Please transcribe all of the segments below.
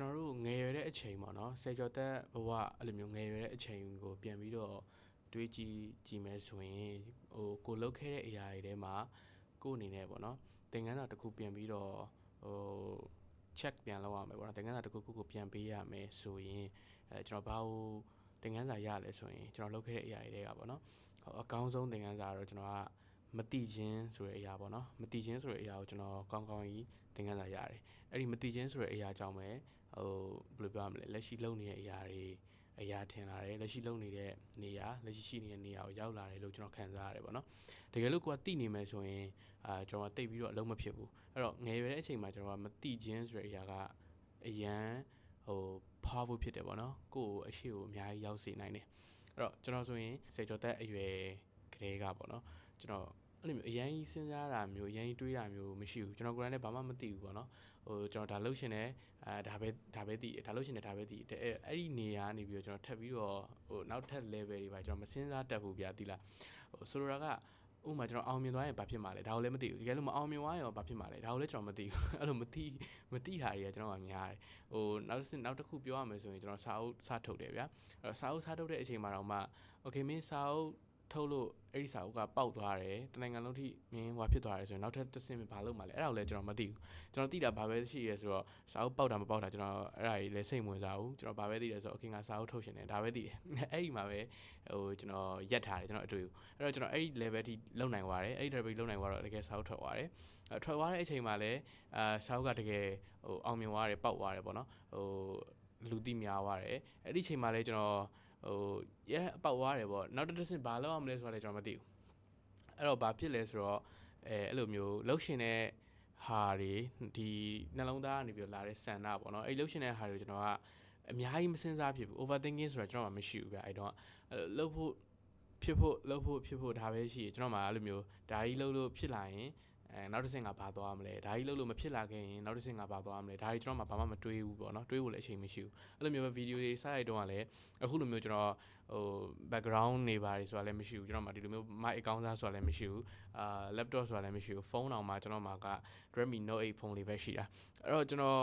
ကျွန်တော်တို့ငယ်ရွယ်တဲ့အချိန်ပေါ့နော်ဆယ်ကျော်သက်ဘဝအဲ့လိုမျိုးငယ်ရွယ်တဲ့အချိန်ကိုပြန်ပြီးတော့တွေးကြည့်ကြည့်မယ်ဆိုရင်ဟိုကိုလှုပ်ခဲ့တဲ့အရာတွေထဲမှာကိုအနေနဲ့ပေါ့နော်သင်ခန်းစာတစ်ခုပြန်ပြီးတော့ဟို check ပြန်လုပ်ရမယ်ပေါ့နော်သင်ခန်းစာတစ်ခုခုကိုပြန်ပေးရမယ်ဆိုရင်အဲကျွန်တော်ဘာလို့သင်ခန်းစာရလဲဆိုရင်ကျွန်တော်လုပ်ခဲ့တဲ့အရာတွေကပေါ့နော်ဟိုအကောင်းဆုံးသင်ခန်းစာတော့ကျွန်တော်က မတိချင်းဆိုတဲ့အရာပေါ့နော်မတိချင်းဆိုတဲ့အရာကိုကျွန်တော်ကောင်းကောင်းကြီးသင်ခန်းစာရတယ်အဲ့ဒီမတိချင်းဆိုတဲ့အရာကြောင့်ပဲဟိုဘယ်လိုပြောရမလဲလက်ရှိလုပ်နေတဲ့အရာတွေအရာထင်လာတယ်လက်ရှိလုပ်နေတဲ့နေရာလက်ရှိရှိနေတဲ့နေရာကိုရောက်လာတယ်လို့ကျွန်တော်ခံစားရတယ်ပေါ့နော်တကယ်လို့ကိုကတိနေမယ်ဆိုရင်အာကျွန်တော်တိတ်ပြီးတော့အလုံးမဖြစ်ဘူးအဲ့တော့ငယ်ရွယ်တဲ့အချိန်မှာကျွန်တော်ကမတိချင်းဆိုတဲ့အရာကအရန်ဟို powerful ဖြစ်တယ်ပေါ့နော်ကိုယ့်ကိုအရှိကိုအများကြီးရောက်စေနိုင်တယ်အဲ့တော့ကျွန်တော်ဆိုရင်စေကျော်သက်အရွယ်ကလေးကပေါ့နော် ကျွန်တော်အဲ့လိုမျိုးအရင်ကြီးစဉ်းစားတာမျိုးအရင်ကြီးတွေးတာမျိုးမရှိဘူးကျွန်တော်ကိုယ်တိုင်လည်းဘာမှမသိဘူးပေါ့နော်ဟိုကျွန်တော်ဒါလှုပ်ရှင်တယ်အဲဒါပဲဒါပဲသိဒါလှုပ်ရှင်တယ်ဒါပဲသိအဲ့အဲ့ဒီနေရာနေပြီးတော့ကျွန်တော်ထပ်ပြီးတော့ဟိုနောက်ထပ် level တွေပါကျွန်တော်မစဉ်းစားတတ်ဘူးဗျာတိလားဟိုဆိုလိုတာကဥမာကျွန်တော်အောင်မြင်သွားရင်ဘာဖြစ်မှာလဲဒါကိုလည်းမသိဘူးတကယ်လို့မအောင်မြင်သွားရင်ဘာဖြစ်မှာလဲဒါကိုလည်းကျွန်တော်မသိဘူးအဲ့လိုမသိမသိတာတွေကကျွန်တော်ကများတယ်ဟိုနောက်နောက်တစ်ခုပြောရမယ်ဆိုရင်ကျွန်တော်စာအုပ်စာထုတ်တယ်ဗျာအဲ့တော့စာအုပ်စာထုတ်တဲ့အချိန်မှာတော့မှ okay မင်းစာအုပ် ထုတ်လို့အဲ့ဒီစာအုပ်ကပေါက်သွားတယ်တနိုင်ငံလုံးထိမင်းဟွာဖြစ်သွားတယ်ဆိုရင်နောက်ထပ်တစ်ဆင့်ဘာလုပ်မှာလဲအဲ့ဒါကိုလည်းကျွန်တော်မသိဘူးကျွန်တော်သိတာဘာပဲရှိရဲဆိုတော့စာအုပ်ပေါက်တာမပေါက်တာကျွန်တော်အဲ့ဒါကြီးလည်းစိတ်ဝင်စားဘူးကျွန်တော်ဘာပဲသိတယ်ဆိုတော့ okay ငါစာအုပ်ထုတ်ရှင်တယ်ဒါပဲသိတယ်အဲ့ဒီမှာပဲဟိုကျွန်တော်ရက်ထားတယ်ကျွန်တော်အတွေ့အဲ့တော့ကျွန်တော်အဲ့ဒီ level ထိလုံနိုင်သွားတယ်အဲ့ဒီ level လုံနိုင်သွားတော့တကယ်စာအုပ်ထွက်သွားတယ်ထွက်သွားတဲ့အချိန်မှာလည်းအာစာအုပ်ကတကယ်ဟိုအောင်မြင်သွားတယ်ပေါက်သွားတယ်ပေါ့နော်ဟိုလူသိများသွားတယ်အဲ့ဒီချိန်မှာလည်းကျွန်တော် ဟိုရဲအပေါက်သွားတယ်ပေါ့နောက်တစ်ဆင့်ဘာလုပ်ရမလဲဆိုတာလည်းကျွန်တော်မသိဘူးအဲ့တော့ဘာဖြစ်လဲဆိုတော့အဲအဲ့လိုမျိုးလှုပ်ရှင်တဲ့ဟာတွေဒီနှလုံးသားကနေပြီးလာတဲ့ဆန္ဒပေါ့နော်အဲ့လှုပ်ရှင်တဲ့ဟာတွေကျွန်တော်ကအများကြီးမစင်စားဖြစ်ဘူး overthinking ဆိုတာကျွန်တော်မှမရှိဘူးဗျအဲ့တော့လှုပ်ဖို့ဖြစ်ဖို့လှုပ်ဖို့ဖြစ်ဖို့ဒါပဲရှိတယ်ကျွန်တော်မှအဲ့လိုမျိုးဒါကြီးလှုပ်လို့ဖြစ်လာရင် အဲနောက်တစ်ဆင့်ကဘာသွားမလဲဒါကြီးလှုပ်လို့မဖြစ်လာခဲ့ရင်နောက်တစ်ဆင့်ကဘာသွားမလဲဒါကြီးကျွန်တော်မှဘာမှမတွေးဘူးပေါ့နော်တွေးဖို့လည်းအချိန်မရှိဘူးအဲ့လိုမျိုးပဲဗီဒီယိုတွေစရိုက်တော့ကလည်းအခုလိုမျိုးကျွန်တော်ဟို background နေပါတယ်ဆိုတာလည်းမရှိဘူးကျွန်တော်မှဒီလိုမျိုး mic အကောင်းစားဆိုတာလည်းမရှိဘူးအာ laptop ဆိုတာလည်းမရှိဘူးဖုန်းတောင်မှကျွန်တော်မှက Redmi Note 8ဖုန်းလေးပဲရှိတာအဲ့တော့ကျွန်တော်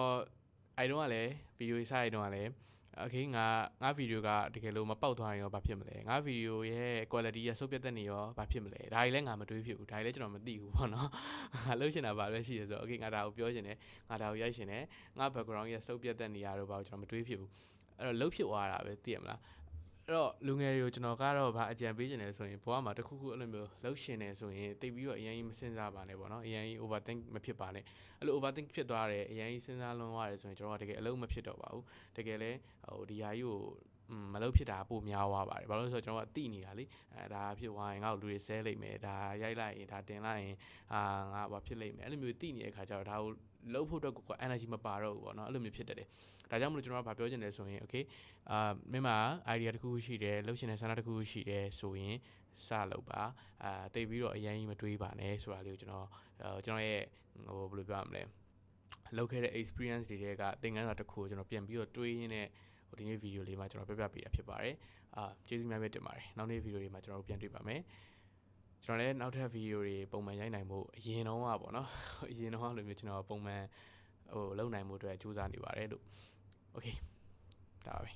အဲတုန်းကလည်းဗီဒီယိုစရိုက်တုန်းကလည်းโอเคငါငါဗီဒီယိုကတကယ်လို့မပေါက်သွားရင်ရောဘာဖြစ်မလဲငါဗီဒီယိုရဲ့ quality ရဲ့စုပ်ပြတ်တဲ့နေရောဘာဖြစ်မလဲဒါတွေလည်းငါမတွေးဖြစ်ဘူးဒါတွေလည်းကျွန်တော်မသိဘူးပေါ့နော်ငါလှုပ်ရှင်တာဘာပဲရှိရဆိုโอเคငါဒါကိုပြောရှင်တယ်ငါဒါကိုရိုက်ရှင်တယ်ငါ background ရဲ့စုပ်ပြတ်တဲ့နေရာတော့ဘာကိုကျွန်တော်မတွေးဖြစ်ဘူးအဲ့တော့လှုပ်ဖြစ်သွားတာပဲသိရမလား အဲ့တော့လူငယ်တွေကိုကျွန်တော်ကတော့ဗာအကြံပေးခြင်းလဲဆိုရင်ဘဝမှာတစ်ခုခုအဲ့လိုမျိုးလှုပ်ရှင်နေဆိုရင်တိတ်ပြီးတော့အရင်ကြီးမစင်စားပါနဲ့ပေါ့နော်အရင်ကြီး overthink မဖြစ်ပါနဲ့အဲ့လို overthink ဖြစ်သွားတယ်အရင်ကြီးစဉ်းစားလွန်သွားတယ်ဆိုရင်ကျွန်တော်ကတကယ်အလုံးမဖြစ်တော့ပါဘူးတကယ်လဲဟိုဒီဟာကြီးကိုမလုပ်ဖြစ်တာပိုများသွားပါတယ်ဘာလို့လဲဆိုတော့ကျွန်တော်ကတိနေတာလေအဲဒါဖြစ်သွားရင်ငါ့ကိုလူတွေဆဲလိုက်မယ်ဒါရိုက်လိုက်ရင်ဒါတင်လိုက်ရင်အာငါဘာဖြစ်လိမ့်မယ်အဲ့လိုမျိုးတိနေတဲ့ခါကျတော့ဒါကို လှုပ်ဖို့အတွက်ကို energy မပါတော့ဘူးပေါ့နော်အဲ့လိုမျိုးဖြစ်တတ်တယ်ဒါကြောင့်မလို့ကျွန်တော်ကဗာပြောချင်တယ်ဆိုရင် okay အာမင်းမ idea တစ်ခုရှိတယ်လှုပ်ရှင်တဲ့ဆန္ဒတစ်ခုရှိတယ်ဆိုရင်စလုပ်ပါအာတိတ်ပြီးတော့အရင်ကြီးမတွေးပါနဲ့ဆိုတာလေးကိုကျွန်တော်ကျွန်တော်ရဲ့ဟိုဘယ်လိုပြောရမလဲလောက်ခဲ့တဲ့ experience တွေကသင်ခန်းစာတစ်ခုကိုကျွန်တော်ပြန်ပြီးတော့တွေးရင်းနဲ့ဟိုဒီနေ့ဗီဒီယိုလေးမှာကျွန်တော်ပြပြပေးတာဖြစ်ပါတယ်အာကျေးဇူးများပဲတင်ပါတယ်နောက်နေ့ဗီဒီယိုတွေမှာကျွန်တော်တို့ပြန်တွေ့ပါမယ် ကျွန်တော်လည်းနောက်ထပ်ဗီဒီယိုတွေပုံမှန်ရိုက်နိုင်ဖို့အရင်တော့ကပေါ့နော်အရင်တော့လိုမျိုးကျွန်တော်ပုံမှန်ဟိုလုပ်နိုင်မှုအတွက်ကြိုးစားနေပါတယ်လို့ Okay ဒါပါပဲ